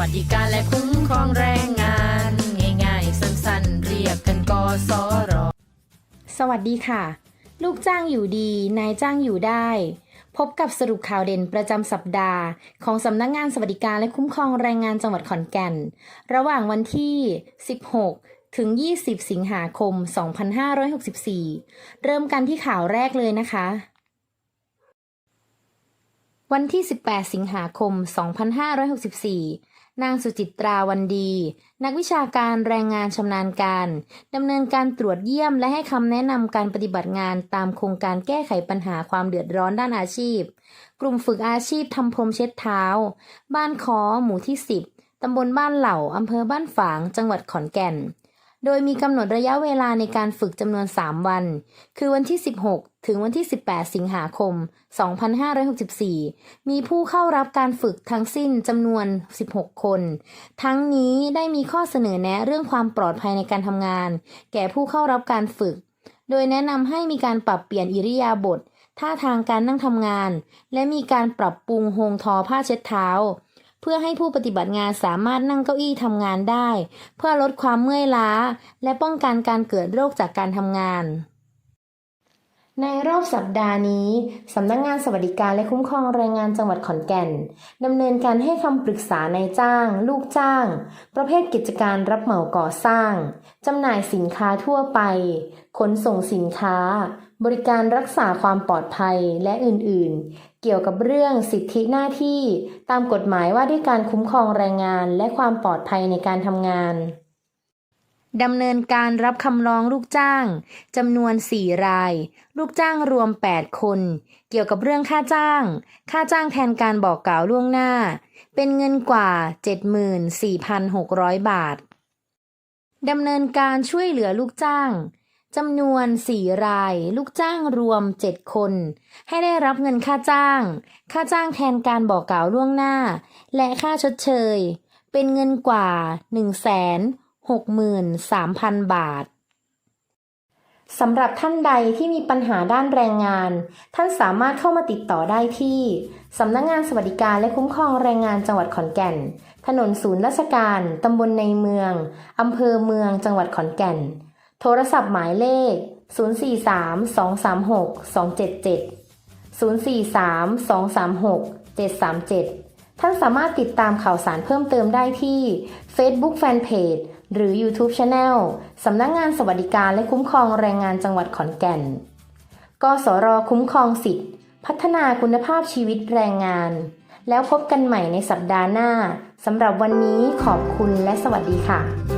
วัสดิการและคุ้มครองแรงงาน ง่ายๆ สั้นๆ เรียกกันกสรสวัสดีค่ะ ลูกจ้างอยู่ดี นายจ้างอยู่ได้ พบกับสรุปข่าวเด่นประจำสัปดาห์ ของสำนักงงานสวัสดิการและคุ้มครองแรงงานจังหวัดขอนแก่น ระหว่างวันที่ 16ถึง 20 สิงหาคม 2564 เริ่มกันที่ข่าวแรกเลยนะคะ วันที่ 18 สิงหาคม 2564 นางสุจิตราวันดี นักวิชาการแรงงานชำนาญการดำเนินการตรวจเยี่ยมและให้คำแนะนำการปฏิบัติงานตามโครงการแก้ไขปัญหาความเดือดร้อนด้านอาชีพ กลุ่มฝึกอาชีพทำพรมเช็ดเท้า บ้านคอหมู่ที่ 10ตำบลบ้านเหล่าอำเภอบ้านฝาง จังหวัดขอนแก่น โดยมีกำหนดระยะเวลาในการฝึกจำนวน 3 วัน คือวันที่ 16 ถึงวันที่ 18 สิงหาคม 2564 มีผู้เข้ารับการฝึกทั้งสิ้นจำนวน 16 คน ทั้งนี้ได้มีข้อเสนอแนะเรื่องความปลอดภัยในการทำงาน แก่ผู้เข้ารับการฝึก โดยแนะนำให้มีการปรับเปลี่ยนอิริยาบถท่าทางการนั่งทำงาน และมีการปรับปรุงโฮงทอผ้าเช็ดเท้า เพื่อให้ผู้ปฏิบัติงานสามารถนั่งเก้าอี้ทำงานได้ เพื่อลดความเมื่อยล้า และป้องกันการเกิดโรคจากการทำงาน ในรอบสัปดาห์นี้สำนักงานสวัสดิการและคุ้มครองแรงงานจังหวัดขอนแก่นดำเนินการให้คำปรึกษานายจ้าง ลูกจ้าง ประเภทกิจการรับเหมาก่อสร้างจำหน่ายสินค้าทั่วไป ขนส่งสินค้า บริการรักษาความปลอดภัยและอื่นๆ เกี่ยวกับเรื่องสิทธิหน้าที่ตามกฎหมายว่าด้วยการคุ้มครองแรงงานและความปลอดภัยในการทำงานดำเนินการรับคำร้องลูกจ้างจำนวน 4 ราย ลูกจ้างรวม 8 คน เกี่ยวกับเรื่องค่าจ้าง ค่าจ้างแทนการบอกกล่าวล่วงหน้า เป็นเงินกว่า 74,600 บาทดำเนินการช่วยเหลือลูกจ้าง จำนวน 4 ราย ลูกจ้างรวม 7 คน ให้ได้รับเงินค่าจ้าง ค่าจ้างแทนการบอกกล่าวล่วงหน้า และค่าชดเชย เป็นเงินกว่า 1 6 3 0 0 0 บาทสำหรับท่านใดที่มีปัญหาด้านแรงงาน ท่านสามารถเข้ามาติดต่อได้ที่สำนักงงานสวัสดิการและคุ้มครองแรงงานจังหวัดขอนแก่น ถนนศูนย์ราชการ ตำบลในเมือง อำเภอเมือง จังหวัดขอนแก่น โทรศัพท์หมายเลข 043 236 277 043 236 737 ท่านสามารถติดตามข่าวสารเพิ่มเติมได้ที่ Facebook Fanpage หรือ YouTube Channel สำนักงานสวัสดิการและคุ้มครองแรงงานจังหวัดขอนแก่น กสรคุ้มครองสิทธิ์ พัฒนาคุณภาพชีวิตแรงงาน แล้วพบกันใหม่ในสัปดาห์หน้า สำหรับวันนี้ขอบคุณและสวัสดีค่ะ